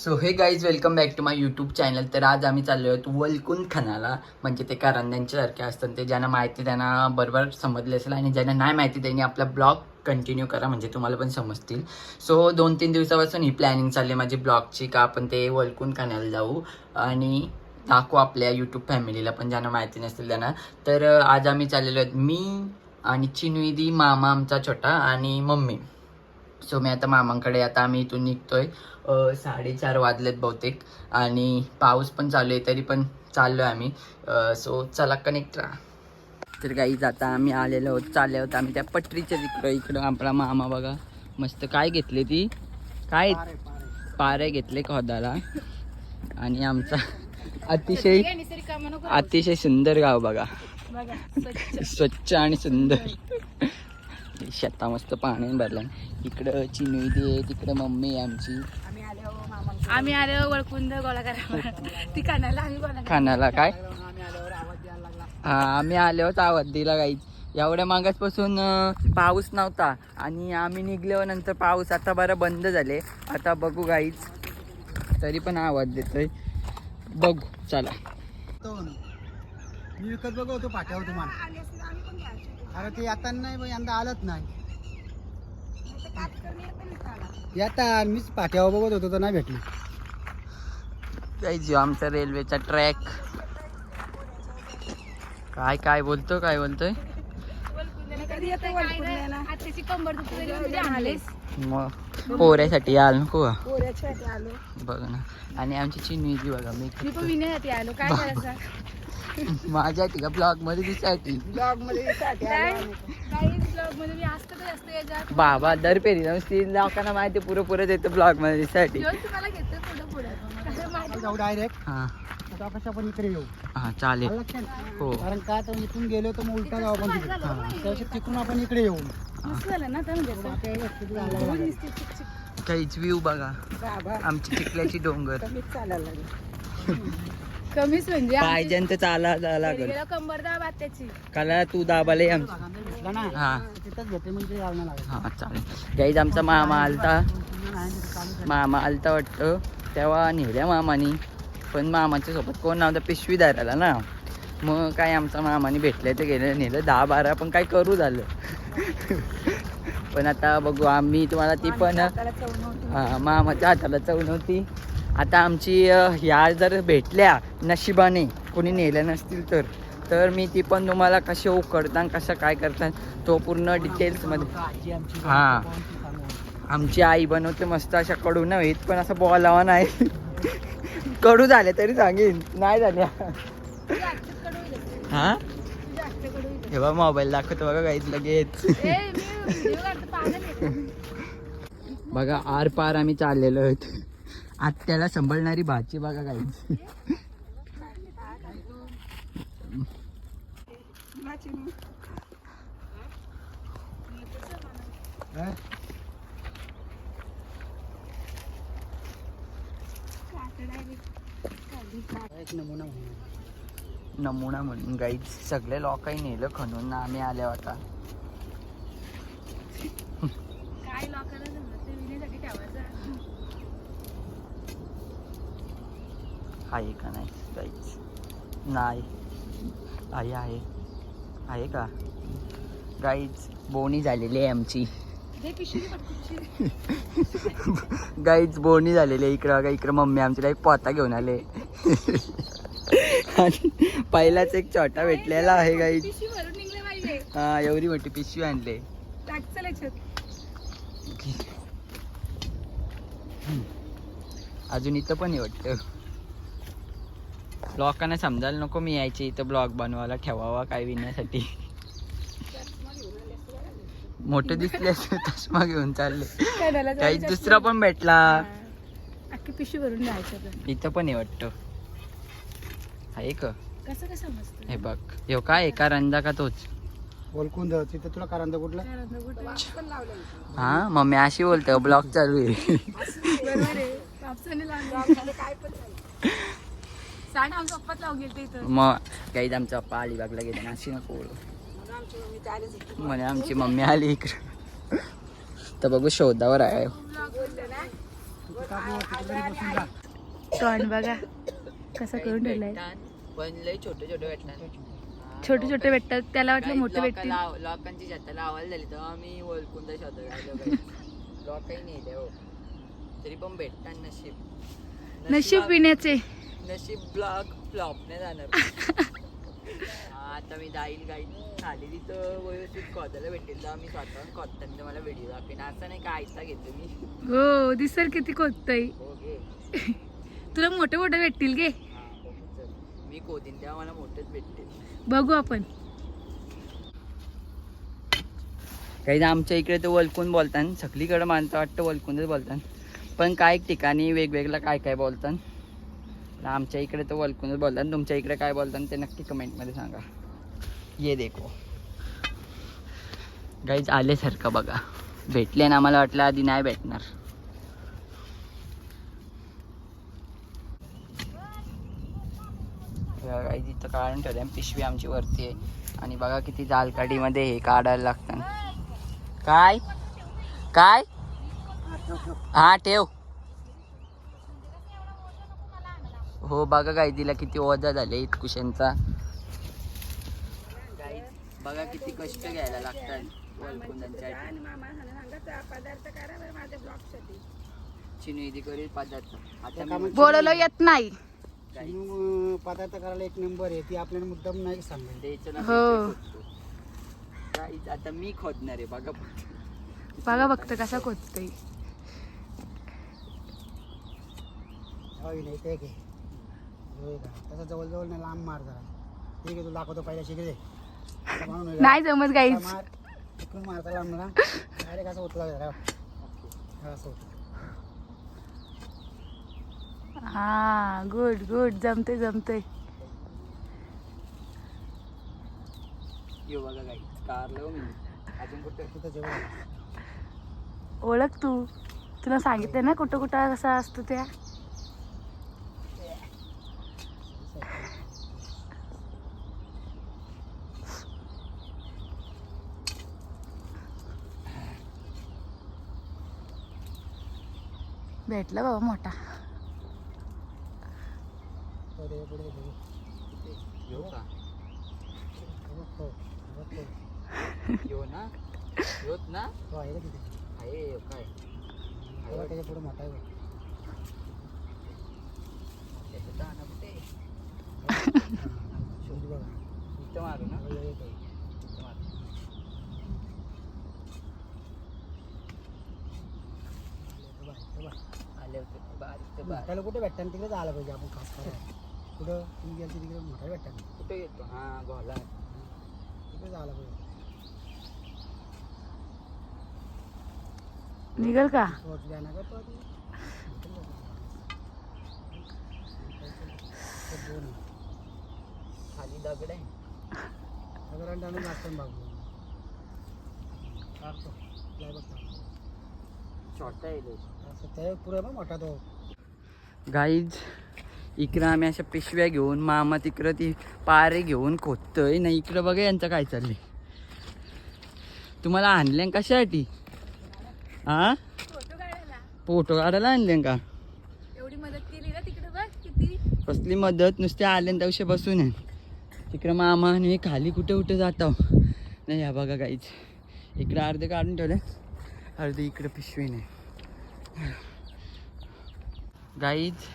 So hey guys welcome back to my YouTube channel तर आज आम्ही चाललो आहोत वलकुंद खानाला म्हणजे ते कारंद्यांच्या सारखे असतात ते ज्यांना माहिती त्यांना बरोबर समजले असेल आणि ज्यांना नाही माहिती त्यांनी आपला ब्लॉग कंटिन्यू करा म्हणजे तुम्हाला पण समजतील. सो दोन तीन दिवसापासून ही प्लॅनिंग चालली आहे माझी ब्लॉगची का आपण ते वलकुंद खानाला जाऊ आणि दाखवू आपल्या यूट्यूब फॅमिलीला पण ज्यांना माहिती नसतील त्यांना. तर आज आम्ही चाललेलो आहोत मी आणि चिनविदी मामा आमचा छोटा आणि मम्मी. सो मी आता मामांकडे आता आम्ही इथून निघतोय. साडेचार वाजलेत बहुतेक आणि पाऊस पण चालू आहे तरी पण चाललो आहे आम्ही सो चला कनेक्ट राहा. तर गाईज आता आम्ही आलेलो आहोत चालले आहोत आम्ही त्या पटरीच्या तिकडं. इकडं आपला मामा बघा मस्त काय घेतले ती? काय? पारे घेतले खोदाला. आणि आमचा अतिशय अतिशय सुंदर गाव बघा. स्वच्छ आणि सुंदर. शेता मस्त पाणी भरलं इकडं चिनवी आहे तिकडं मम्मी आहे आमची. आम्ही आलो वळकुंद गोळा करा ती कानाला आम्ही खानाला काय? हा आम्ही आलो आहोत आवाज दिला गाईच एवढ्या मागासपासून पाऊस नव्हता आणि आम्ही निघल्यावर नंतर पाऊस आता बरं बंद झाले. आता बघू गाईच तरी पण आवाज देतोय. बघू चला. तो. मी विकत बघतो पाठ्यावर तुम्हाला. अरे ते आता नाही बा, यंदा आलंच नाही. येतात मीच पाठ्यावर बघत होतो तर नाही भेटली. गाईज आमचा रेल्वेचा ट्रॅक. काय काय बोलतो काय बोलतोय? तरी म्हणजे मग पोऱ्यासाठी याल नको आलो. बघ ना. आणि आमची चिन्ही बघा मी मी पण विनयासाठी आलो. काय करायचं? माझ्या का ब्लॉगमध्ये दिसायची. ब्लॉगमध्ये बाबा दर पेरी नुसती लोकांना माहिती पुरं पुरं येतं ब्लॉगमध्ये माहिती? जाऊ डायरेक्ट हा. इकडे येऊ. हा चालेल? हो. कारण का तर इथून गेलो तर मग उलटा जाऊ आपण तिकडून इकडे येऊ. काहीच व्ह्यू बघा. बाबा. आमची चिखल्याची डोंगर. कमीच म्हणजे पाहिजे तर चाला लागेल. कंबर दाब आत्याची. काला तू दाबाले हा म्हणजे हा चालेल. गाईज आमचा मामा आलता. मामा आलता वाटतं. तेव्हा नेल्या मामानी. पण मामाच्या सोबत कोण नव्हतं पिशवी धरायला ना. मग काय आमचा मामाने भेटले ते गेले नेलं. दहा बारा पण काय करू झालं. पण आता बघू आम्ही तुम्हाला ती पण. हा, मामाच्या हाताला चव नव्हती. आता आमची ह्या जर भेटल्या नशिबाने कोणी नेल्या नसतील तर तर मी ती पण तुम्हाला कसे उकडतात कसं काय करतात तो पूर्ण डिटेल्समध्ये हा. आमची आई बनवते मस्त अशा कडू नव्हे पण असं बोलावा नाही कडू झाले तरी सांगेन नाही झाल्या. हा. हे बघा मोबाईल दाखवतो बघा काहीच लगेच. बघा आर पार आम्ही चाललेलो आहेत आत्याला सांभाळणारी भाची बघा हा? एक नमुना म्हणून. नमुना म्हणून. गाईच सगळे लोकांनी नेलं. खणून आम्ही आल्या होता काय लोकांना जमलं ते विण्यासाठी ठेवायचं आहे का नाही काहीच नाही आहे आहे आहे का गाईच बोणी झालेली आहे आमची गाईच बोणी झालेली आहे इकडं बघा इकडं मम्मी आमच्याला एक पोता घेऊन आले आणि पहिलाच एक छोटा भेटलेला आहे गाईच हा एवढी मोठी पिशवी आणले अजून इथं पण आहे वाटतं लोकांना समजायला नको मी यायचे इथं ब्लॉग बनवायला ठेवावा काय विण्यासाठी मोठे दिसले असते चष्मा घेऊन चालले. काही दुसरा पण भेटला. हा. भरून जायचं. इथं पण आहे वाटतं. आहे का? कसं कसं समजतं हे बघ. ह्यो काय आहे? का रंजा का तोच? ओळखून द तिथं तुला कारंदा कुठला? हा मम्मी अशी बोलते ब्लॉग चालू आहे. लावून गेलं इथं. मग काही आमचा पप्पा अलिबागला गेले ना अशी नको म्हणे आमची मम्मी आली इकडं. तर बघू शोधावर आहे. तोंड बघा कसं करून ठेवलंय. पण लय छोटे छोटे भेटतात. छोटे छोटे भेटतात त्याला वाटलं मोठे भेटतील. लोकांची शेतात लावायला झाली तर आम्ही ओळखून राहिलो लोकही नाही ते हो. तरी पण भेटतात नशीब. नशीब पिण्याचे. नशीब ब्लॉग फ्लॉप नाही जाणार. हा, आता मी जाईल गाई खाली तिथं व्यवस्थित खोदायला भेटेल तर मी स्वतः खोदताना तर मला व्हिडिओ दाखवेन. असं नाही का आयता घेतो मी. हो दिसल किती खोदतय. हो घे तुला मोठे मोठे भेटतील गे. हा. मी खोदीन तेव्हा मला मोठेच भेटते बघू आपण. काही आमच्या इकडे तर वलकून बोलतात सगळीकडे मानतं वाटतं वलकूनच बोलतात पण काय ठिकाणी वेगवेगळं काय काय बोलतात आमच्या इकडे तर वलकूनच बोलतात तुमच्या इकडे काय बोलतात ते नक्की कमेंटमध्ये सांगा. ये देखो. गाईज आल्यासारखं बघा. भेटले ना आम्हाला वाटलं आधी नाही भेटणार. गाईज इथं काढून ठेवलं पिशवी आमची वरती आहे. आणि बघा किती जालकाडीमध्ये हे काढायला लागतं काय? काय? हा ठेव. हो बघा काय तिला किती ओझा झाले कुशनचा. बघा किती कष्ट घ्यायला लागतात बोलवलं येत नाही. गाई- पदार्थ करायला एक नंबर आहे ती आपल्याला मुद्दाम नाही ना हो. आता मी खोदणार आहे बघा. बघा बघतं कसा खोदतय. हवी नाही ते घे होय का तसं जवळजवळ नाही लांब मार जरा. ठीक आहे तू दाखवतो पहिला शिके दे आता म्हणून होय का? नाही जमत आता मार इकडून मारता लांब ना डायरेक्ट असं होतं जरा हा, असं होतं. हा गुड गुड जमते जमते यो बघा गाई कारलो मी. अजून कुठे? तिथं जेवण ओळख तू. तुला सांगितलं ना कुठं कुठं कसं असतं त्या? भेटला बाबा मोठा. पुढे पुढे पुढे यो का बघ तो, बघ तो. यो ना योच ना तो आहे का तिथे आहे यो काय बघा त्याच्या पुढे मोठा आहे बघ. त्याचं दाणं कुठे आहे? हा, शोध बघा इथं मारू ना बघा, येतोय. इथं मारू. इथं बघ, इथं बघ. आले होते बारीक तर बारीक. त्याला कुठे भेटतात तिकडे आलं पाहिजे आपण खास करायला कुठं तुम्ही गेलं तिकडे मोठा भेटतात. कुठे येतो? हा गोला. तिकडे आलं पाहिजे. निघल का? ना का तो आधी? ते दोन आहे. खाली दगड आहे साधारण काय बघ टाकतो. छोटा आहे असं ते पुढे बघ मोठा तो गाईज इकडं आम्ही अशा पिशव्या घेऊन मामा तिकडं ती पारे घेऊन खोदतोय. ना इकडं बघा यांचं काय चाललंय. तुम्हाला आणल्या कशासाठी? हा फोटो काढायला आणले का? एवढी मदत केली ना तिकडे बघ किती. कसली मदत? नुसते आले दिवशी बसून आहे. तिकडं मामा आणि मी खाली कुठे कुठे जातो नाही या बघा काहीच इकडं अर्धे काढून ठेवले. अर्धे इकडे पिशवी नाही गाईच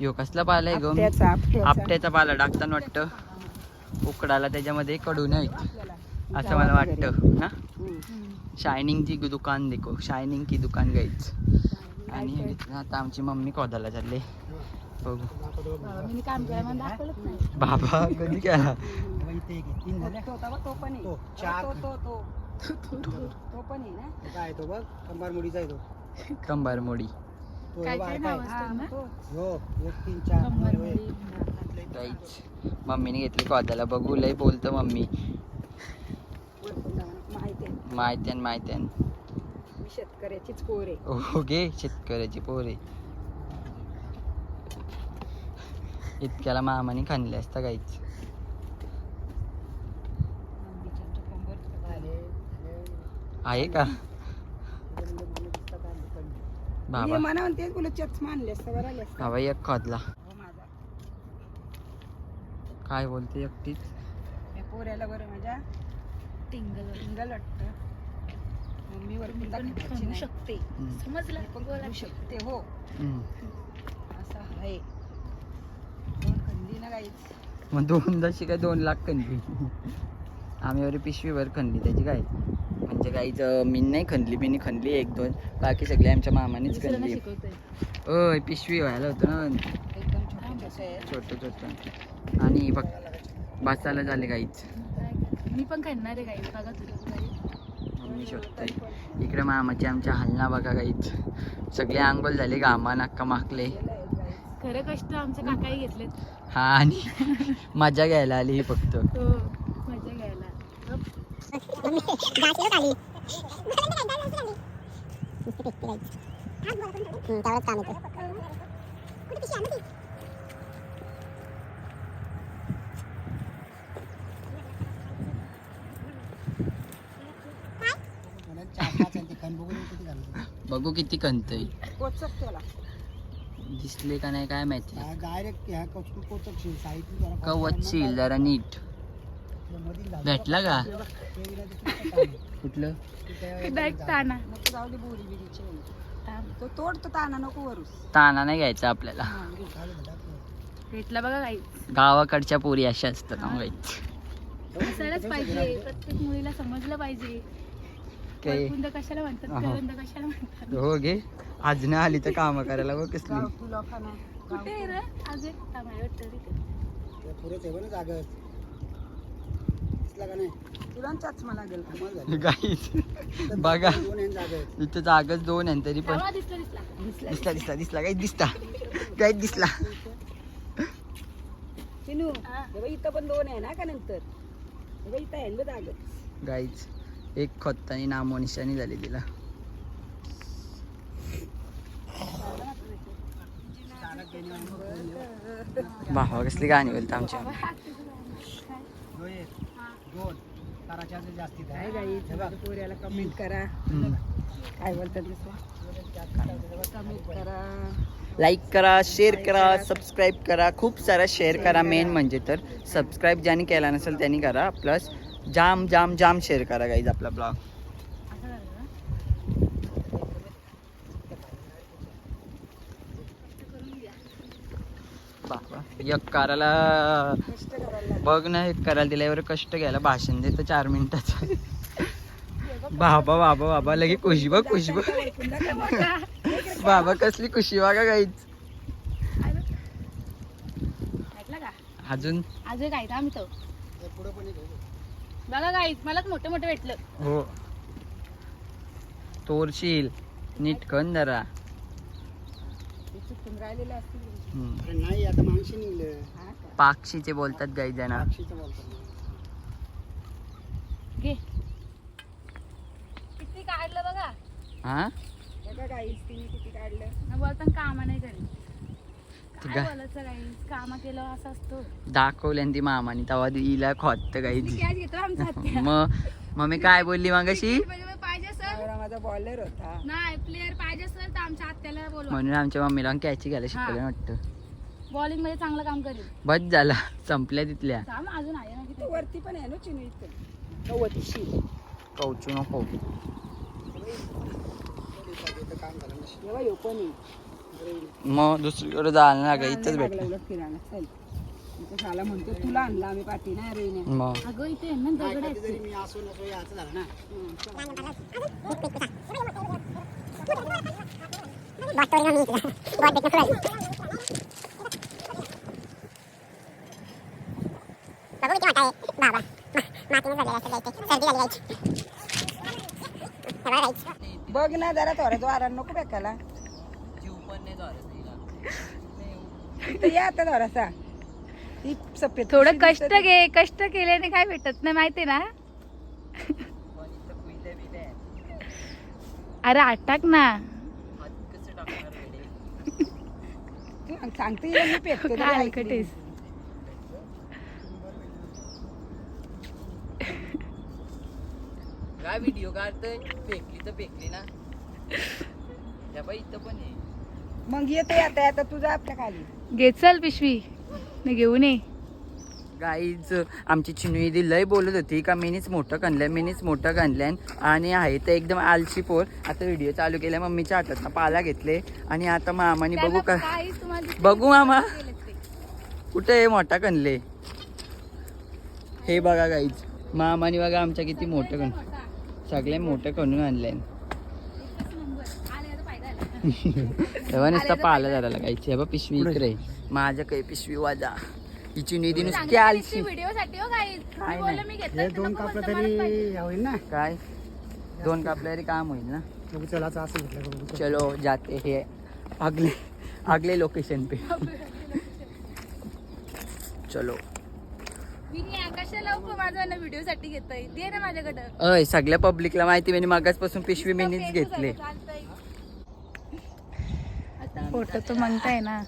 यो कसला पाला आहे ग? आपट्याचा पाला टाकताना वाटतं. उकडाला त्याच्यामध्ये कडू नाही असं मला वाटतं. ना शायनिंग ची दुकान देखो. शायनिंग की दुकान गाईच आणि. आता आमची मम्मी कोदाला चालले. बघू. बाबा कधी केला? इथे एक आहे. तो तो काय तो बघ कंबार मुडीचा आहे तो कंबार मोडी तो काय हे काय बारका नाव आहे. असतं ना हो एक तीन चार होय. मम्मीने घेतली कोदाला बघू लय बोलतो मम्मी माहिती आहे शेतकऱ्याचीच पोर आहे हो गे शेतकऱ्याची पोरे इतक्याला मामाने खाणले असता गाईच आहे का? बाबा. म्हणा तेच बोलत चष्मा आणले असता बाबा एक खोदला. हो काय बोलते एकटीच? मी पोऱ्याला बरं माझ्या. टिंगल. टिंगल वाटतं. मम्मीवर. शकते. समजलं? पण शकते हो. असं आहे. ना काहीच मग दोन दशी काय दोन लाख खणली आम्ही वरी पिशवीवर खणली त्याची काय? म्हणजे काहीच मी नाही खणली मी खणली एक दोन. बाकी सगळे आमच्या मामानेच खणली. ओय पिशवी व्हायला होतं ना. एकदम छोटे छोटे आणि फक्त बसायला झाले काहीच मी पण खाणार आहे काही बघा मम्मी शोधताय. इकडे मामाची आमच्या हलना बघा काहीच सगळे आंघोळ झाले घामा नाक्का माकले. खरं कष्ट आमच्या काकाही घेतलेत. हा आणि मजा घ्यायला आली ही फक्त. हो. किती घालतो बघू किती त्याला दिसले का नाही काय माहिती. डायरेक्ट कवचशील जरा नीट. भेटला का. कुठलं? ताना नको जाऊ दे बोरी बिरीची तो तोड तो ताना नको वरूस. ताना नाही घ्यायचा आपल्याला. भेटला बघा काही. गावाकडच्या पोरी अशा असतात. असायलाच पाहिजे. प्रत्येक मुलीला समजलं पाहिजे. कशाला म्हणतात? अहो. करंद कशाला म्हणतात? हो गे. आज नाही आली तर काम करायला बघ कसली. कुठे आहे रे? अजून थांब, आहे वाटतं तिथे. ना जागत दिसला का नाही? तुला चष्मा लागेल का? कमाल झाली. गाईच इथं बघा. दोन इथं जागच दोन आहे तरी पण. दिसला दिसला. दिसला दिसला दिसला. काही दिसता काही दिसला. चिनू हा. बघ, इथं पण दोन आहे ना का नंतर? हे बघ, इथं आहे ना गाईच एक खत्तानी झाली तिला. भावा कसली गाणी बोलत आमच्या? दोन. आहे. दोन ताराच्या अजून जास्तीत काय आहे. गाई बघ. पोऱ्याला कमेंट करा. हम्म. काय बोलतात कमेंट करा. लाईक करा शेअर करा सबस्क्राईब करा. खूप सारा शेअर करा मेन म्हणजे तर. सबस्क्राईब ज्यांनी केला नसेल त्यांनी करा. प्लस जाम जाम जाम शेअर करा गाईज आपला ब्लॉग असं झालं का? बाबा एक करायला बघ ना एक करायला दिल्यावर कष्ट घ्यायला भाषण देतं चार मिनिटाचं. बाबा बाबा बाबा लगे खुशी बघ खुशी बघ. बाबा कसली खुशी बघा गाईच भेटला का अजून? अजून काय हे एक आहे. बघा काही मलाच मोठे मोठे भेटलं. हो. तोरशील नीट खन जरा. ते राहिलेलं असतील. अरे नाही आता निघलं. हा? पाक्षीचे बोलतात गाई जण साक्षीचं बोलतात. घे. किती काढलं बघा. हा? बघा गाईस तिने किती काढलं. न बोलताना कामा नाही काय बोलायचं काही कामा केलं असं असतो. दाखवल्या ती मामाने तेव्हा हिला खोत गाई मी कॅच घेतो आमचा हत्या. मग मग मी काय बोलली मागाशी? म्हणजे मग पाहिजे सर माझा बॉलर होता. नाही प्लेअर पाहिजे सर तर आमच्या आत्याला बोलवा. म्हणून आमच्या मम्मीला कॅची घ्यायला शिकवलं वाटतं. बॉलिंगमध्ये चांगलं काम करेल. बस झाला. संपल्या तिथल्या. थांब अजून आहे ना किती? वरती पण आहे ना चिनू इथं? कौचू नको. तेव्हा येऊ पण. येईल मग दुसरीकडे जायला ना गा इथंच लागला भेटलं उलट किराणा चल. शाला म्हणतो तुला आणला आम्ही पाठी नाही रेने मग? अगं इथे ना दगड मी असो नसो हे झालं ना. बघ ना जरा थोडा द्वारा नको बेकाला जीव पण नाही या आता थोडासा. सफेद थोडं कष्ट घे कष्ट केल्याने काय भेटत नाही माहिती ना? अरे अटक ना. तू सांगते काय काय व्हिडिओ काढतोय? फेकली तर फेकली ना. या बाई इथं पण आहे. मग येते आता आता तुझा आपल्या खाली. घे चल पिशवी. मी घेऊन ये. गाईज आमची चिनवी लय बोलत होती का मीनीच मोठं कणलंय मीनीच मोठं कणलंय आणि आहे तर एकदम आलशी पोर. आता व्हिडिओ चालू केलाय मम्मीच्या हातात पाला घेतले आणि आता मामाने बघू का बघू मामा. कुठे आहे मोठा कणले हे बघा गाईज मामाने बघा आमच्या किती मोठं कण सगळे मोठं कणून आणले तेव्हा नुसता पाला झाला गायची हे पिशवी इकडे. माझ्या काही पिशवी वाजा. हिची निधी नुसती व्हिडिओ साठी हो काही. काय बोललं नाही. मी हे घेतलं दोन कापलं तरी होईल ना? काय? दोन कापल्या तरी काम होईल ना? चला आता असं घेतलं का बघू चलो जाते हे. अगले अगले लोकेशन पे. चलो. मी कशाला उप माझा ना व्हिडिओ साठी घेतोय. दे ना माझ्याकडं. अय सगळ्या पब्लिकला माहिती मी मागासपासून पिशवी मीनीच घेतले. फोटो तो म्हणताय ना.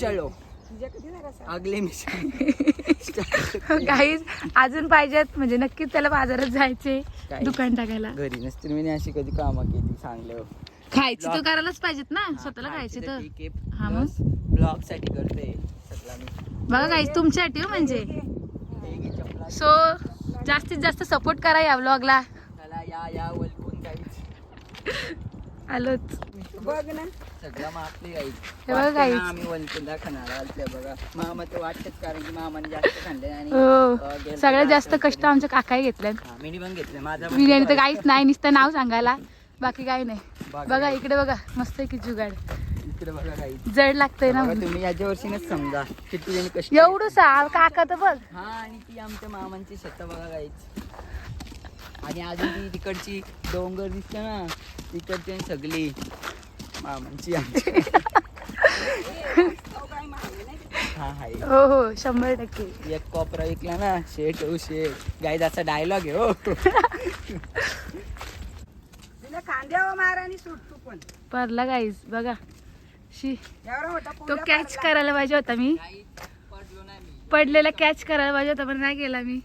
चलो. जरा अगले मी काहीच अजून पाहिजेत म्हणजे नक्कीच त्याला बाजारात जायचे? दुकान टाकायला. घरी नसतील मी अशी कधी कामं केली चांगलं खायची तर करायलाच पाहिजेत ना स्वतःला खायचे तर हा मग. ब्लॉगसाठी करते. सगळा मी. बघा काहीच तुमच्यासाठी हो म्हणजे. सो जास्तीत जास्त सपोर्ट करा या काहीच आलोच. बघ ना. सगळा मापली गाई हे बघा. आम्ही वलकुंदा खाणार आलत्या बघा. मामा तर वाटतच कारण की मामाने जास्त खाल्ले आणि हो. गेलं सगळ्यात तर जास्त कष्ट. आमच्या काकाही घेतल्यात. हा, पण घेतले माझा बिर्याणी तर काहीच नाही नुसतं नाव सांगायला. बाकी काही नाही. बघा इकडे बघा. मस्त आहे की जुगाड. इकडे बघा गाई जड लागतंय ना बघा, तुम्ही याच्या वर्षीनच समजा किती जणी कष्ट एवढं सा काका तर बघ. हा आणि ती आमच्या मामांची शेत बघा गाईच आणि अजून ती तिकडची डोंगर दिसते ना. तिकडची आणि सगळी. मामांची आमची हा हाय हो हो शंभर टक्के. एक कोपरा विकला ना शेट हो शेट गाईज असा डायलॉग आहे हो. तिला खांद्यावर मार आणि सुट तू पण. परला गाईस बघा. शी. एवढा मोठा तो कॅच करायला पाहिजे होता मी. पडलो ना मी. पडलेला कॅच करायला पाहिजे होता पण नाही केला मी.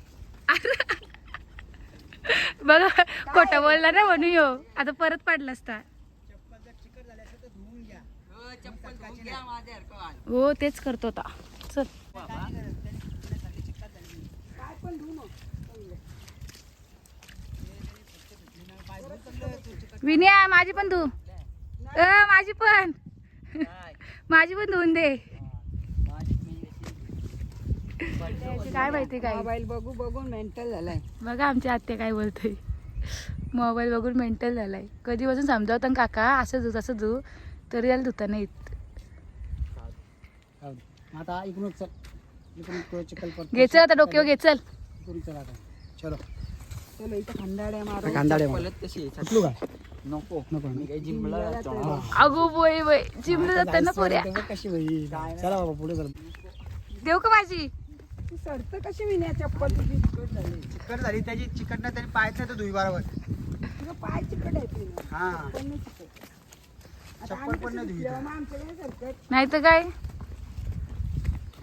बघा खोटा बोलला ना म्हणून यो. आता परत पडला असता चप्पल धुवून घ्या माझ्यासारखं वाल. हो तेच करतो आता चल. विनया माझी पण धू अ माझी पण? माझी पण धुवून दे काय माहिती काय मोबाईल बघू बघून मेंटल झालाय बघा आमची आत्या काय बोलते मोबाईल बघून मेंटल झालाय कधीपासून समजावतं काका असं धू तसं धू तरी याला धुता नाही येत. जाऊ दे. मग आता इकडून चल. इकडून चिखल पडतो. घे चल आता डोक्यावर घे चल. इकडून चल आता. चलो. चलो इथं मारू. चप्पलच तशी आहे. उचलू का नको. मी. काही. अगो बोय बोय जिमला जाताना पोऱ्या. कशी होईल चला बाबा पुढे चल. देऊ का माझी? ती सरत कशी विण्या चप्पल तुझी? चिकट झाली. चिकट झाली त्याची चिकट नाही तरी पायच नाही तर तुझं पाय चिकट आहे हा. पण नाही चिकट. आता चप्पल आम्ही पण कसं नाही आमच्याकडे सरकत नाही तर काय?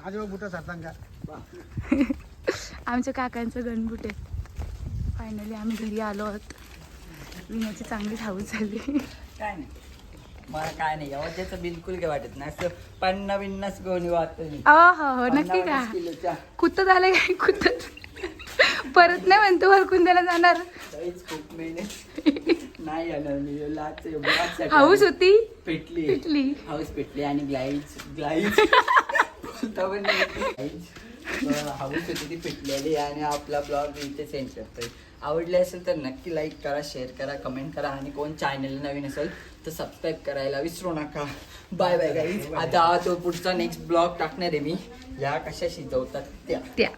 बुट का आमच्या काकांचं गणबुट आहे. फायनली आम्ही घरी आलो आहोत. विण्याची चांगली हाऊस झाली. काय नाही. मला काय नाही. अवध्याचं बिलकुल काय वाटत नाही. असं पन्ना बिन्नास गोणी वाटत नाही. अ हो हो नक्की का? किलोच्या कुत्त झालं काय? कुत्त परत नाही म्हणतो वरकून त्याला जाणार. काहीच खूप मेहनत. नाही येणार मी लाच हाऊस होती? पेटली. पेटली. हाऊस पेटली आणि ग्लाईज ग्लाईज बोलता पण हाऊस होती ती पेटलेली आणि आपला ब्लॉग इथे सेंड करतोय आवडले असेल तर नक्की लाईक करा शेअर करा कमेंट करा. आणि कोण चॅनल नवीन असेल तर सबस्क्राईब करायला विसरू नका. बाय बाय गाईज आता तो पुढचा नेक्स्ट ब्लॉग टाकणार आहे मी. या कशा शिजवतात त्या. त्या.